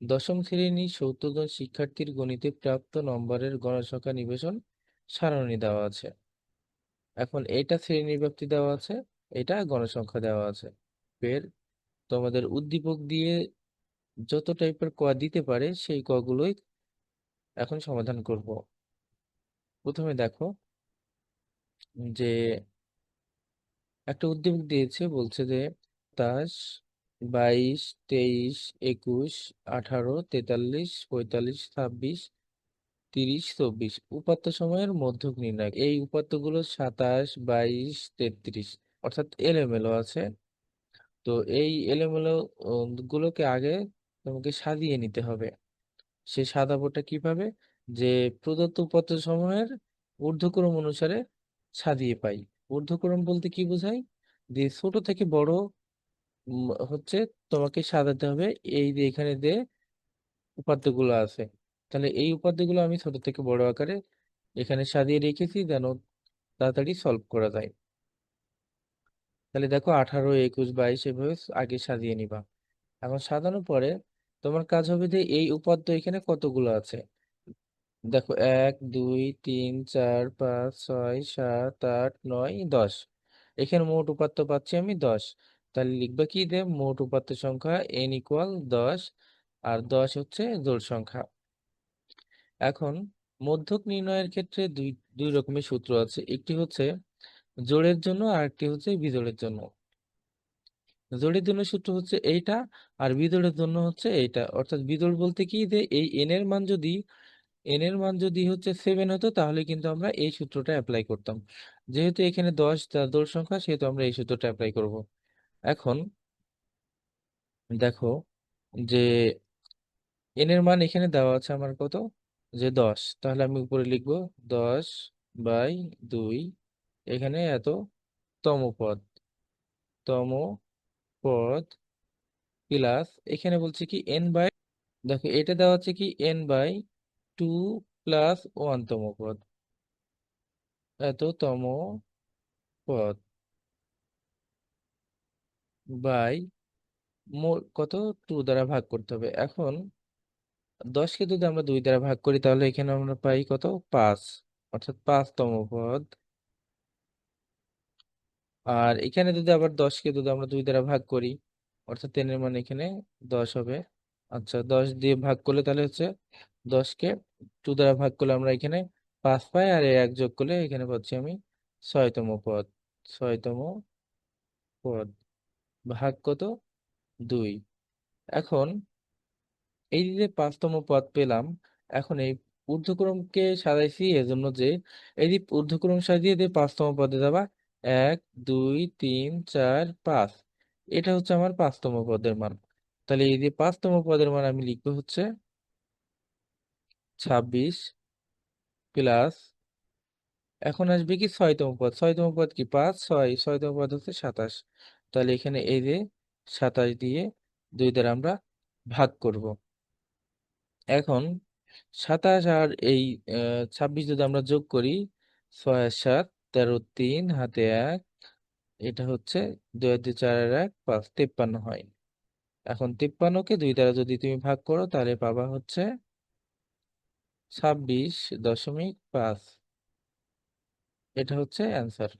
দশম শ্রেণির সত্তর জন শিক্ষার্থীর গণিতে প্রাপ্ত নম্বরের গণসংখ্যা নিবেশন সারণী দেওয়া আছে। এখন এটা শ্রেণি ব্যাপ্তি দেওয়া আছে, এটা গণসংখ্যা দেওয়া আছে। ফের তোমাদের উদ্দীপক দিয়ে যত টাইপের ক দিতে পারে, সেই কগুলোই এখন সমাধান করব। প্রথমে দেখো যে একটা উদ্দীপক দিয়েছে, বলছে যে সাতাশ বাইশ, তেইশ, একুশ, আঠারো, তেতাল্লিশ, পঁয়তাল্লিশ, ছাব্বিশ, তিরিশ, চব্বিশ। উপাত্ত সময়ের মধ্যক নির্ণয়। এই উপাত্তগুলো সাতাশ, বাইশ, তেত্রিশ। অর্থাৎ এলোমেলো আছে। তো এই এলোমেলো গুলোকে আগে তোমাকে সাজিয়ে নিতে হবে। সে সাজাবোটা কীভাবে? যে প্রদত্ত উপাত্ত সময়ের ঊর্ধ্বক্রম অনুসারে সাজিয়ে পাই। ঊর্ধ্বক্রম বলতে কি বোঝায়? যে ছোট থেকে বড় হচ্ছে তোমাকে সাজাতে হবে এই যে এখানে যে উপাত্তগুলো আছে। তাহলে এই উপাত্তগুলো আমি ছোট থেকে বড় আকারে এখানে সাজিয়ে রেখেছি যেন তাড়াতাড়ি সলভ করা যায়। তাহলে দেখো আঠারো, একুশ, বাইশ এভাবে আগে সাজিয়ে নিবা। এখন সাজানোর পরে তোমার কাজ হবে যে এই উপাত্ত এখানে কতগুলো আছে? দেখো এক, দুই, তিন, চার, পাঁচ, ছয়, সাত, আট, নয়, দশ। এখানে মোট উপাত্ত পাচ্ছি আমি দশ। তাহলে লিখবা কি যে মোট উপাত্ত সংখ্যা এন ইকুয়াল দশ, আর দশ হচ্ছে জোড় সংখ্যা। এখন মধ্যক নির্ণয়ের ক্ষেত্রে দুই দুই রকমের সূত্র আছে। একটি হচ্ছে জোড়ের জন্য, আর একটি হচ্ছে বিজোড়ের জন্য। জোড়ের জন্য সূত্র হচ্ছে এইটা, আর বিজোড়ের জন্য হচ্ছে এইটা। অর্থাৎ বিজোড় বলতে কি যে এই এন এর মান যদি এন এর মান যদি হচ্ছে সেভেন হতো, তাহলে কিন্তু আমরা এই সূত্রটা অ্যাপ্লাই করতাম। যেহেতু এখানে দশ জোড় সংখ্যা, সেহেতু আমরা এই সূত্রটা অ্যাপ্লাই করব। এখন দেখো যে এন এর মান এখানে দেওয়া আছে আমার কত? যে দশ। তাহলে আমি উপরে লিখব দশ বাই দুই। এখানে এত তম পদ তম পদ প্লাস এখানে বলছে কি এন বাই, দেখো এটা দেওয়া আছে কি n by two plus one তম পদ এত তম পদ বাই কত? টু দ্বারা ভাগ করতে হবে। এখন দশকে যদি আমরা দুই দ্বারা ভাগ করি, তাহলে এখানে আমরা পাই কত? পাঁচ। অর্থাৎ পাঁচতম পদ। আর এখানে যদি আবার দশকে যদি আমরা দুই দ্বারা ভাগ করি, অর্থাৎ টেনের মানে এখানে দশ হবে। আচ্ছা দশ দিয়ে ভাগ করলে তাহলে হচ্ছে দশকে টু দ্বারা ভাগ করলে আমরা এখানে পাঁচ পাই, আর এক যোগ করলে এখানে পাচ্ছি আমি ছয়তম পদ। ছয়তম পদ। ভাগ কত? দুই। এখন এই যে পাঁচতম পদ পেলাম, এখন এই ঊর্ধ্বক্রমকে সাজাইছি এজন্য যে এই যে ঊর্ধ্বক্রম সাজিয়ে দিয়ে পাঁচতম পদে যাবা, এক, দুই, তিন, চার, পাঁচ। এটা হচ্ছে আমার পাঁচতম পদের মান। তাহলে এই যে পাঁচতম পদের মান আমি লিখব হচ্ছে ছাব্বিশ প্লাস, এখন আসবে কি ছয়তম পদ। ছয়তম পদ কি? পাঁচ, ছয়। ছয়তম পদ হচ্ছে সাতাশ। তাহলে এখানে এই যে সাতাশ দিয়ে দুই দ্বারা আমরা ভাগ করব। এখন সাতাশ আর এই ছাব্বিশ যদি আমরা যোগ করি, ছয় সাত, তেরো তিন, হাতে এক, এটা হচ্ছে দুই আর দুই, চার আর এক, পাঁচ, তেপ্পান্ন হয়। এখন তিপ্পান্নকে দুই দ্বারা যদি তুমি ভাগ করো, তাহলে পাবা হচ্ছে ছাব্বিশ দশমিক পাঁচ। এটা হচ্ছে অ্যান্সার।